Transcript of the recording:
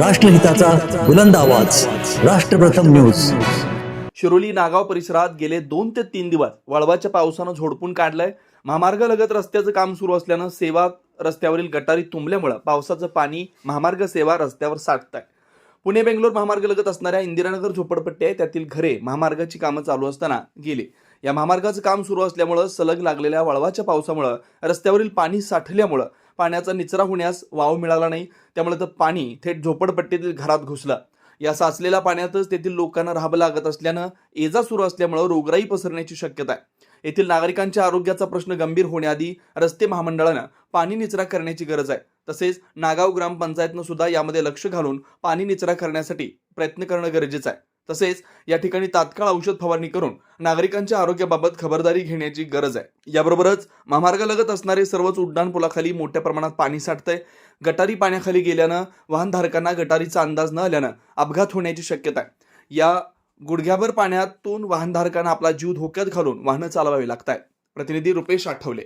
राष्ट्रहिताचा बुलंद आवाज. राष्ट्रप्रथम न्यूज. शिरोली नागाव परिसरात गेले दोन ते तीन दिवस वळवाच्या पावसानं झोडपून काढलंय. महामार्गालगत रस्त्याचं काम सुरू असल्यानं सेवा रस्त्यावरील गटारी तुंबल्यामुळे पावसाचं पाणी महामार्ग सेवा रस्त्यावर साठत आहे पुणे बेंगलोर महामार्गालगत असणाऱ्या इंदिरानगर झोपडपट्टी आहे त्यातील घरे महामार्गाची कामं चालू असताना गेली. या महामार्गाचं काम सुरू असल्यामुळं सलग लागलेल्या वळवाच्या पावसामुळं रस्त्यावरील पाणी साठल्यामुळं पाण्याचा निचरा होण्यास वाव मिळाला नाही. त्यामुळे तर पाणी थेट झोपडपट्टीतील घरात घुसलं. या साचलेल्या पाण्यातच तेथील लोकांना राहावं लागत असल्यानं एजा सुरू असल्यामुळं रोगराई पसरण्याची शक्यता आहे. येथील नागरिकांच्या आरोग्याचा प्रश्न गंभीर होण्याआधी रस्ते महामंडळानं पाणी निचरा करण्याची गरज आहे. तसेच नागाव ग्रामपंचायतनं सुद्धा यामध्ये लक्ष घालून पाणी निचरा करण्यासाठी प्रयत्न करणं गरजेचं आहे. तसेच या ठिकाणी तात्काळ औषध फवारणी करून नागरिकांच्या आरोग्याबाबत खबरदारी घेण्याची गरज आहे. याबरोबरच महामार्गालगत असणारे सर्वच उड्डाण पुलाखाली मोठ्या प्रमाणात पाणी साठतंय. गटारी पाण्याखाली गेल्यानं वाहनधारकांना गटारीचा अंदाज न आल्यानं अपघात होण्याची शक्यता आहे. या गुडघ्याभर पाण्यातून वाहनधारकांना आपला जीव धोक्यात घालून वाहनं चालवावी लागत आहेत प्रतिनिधी रुपेश आठवले.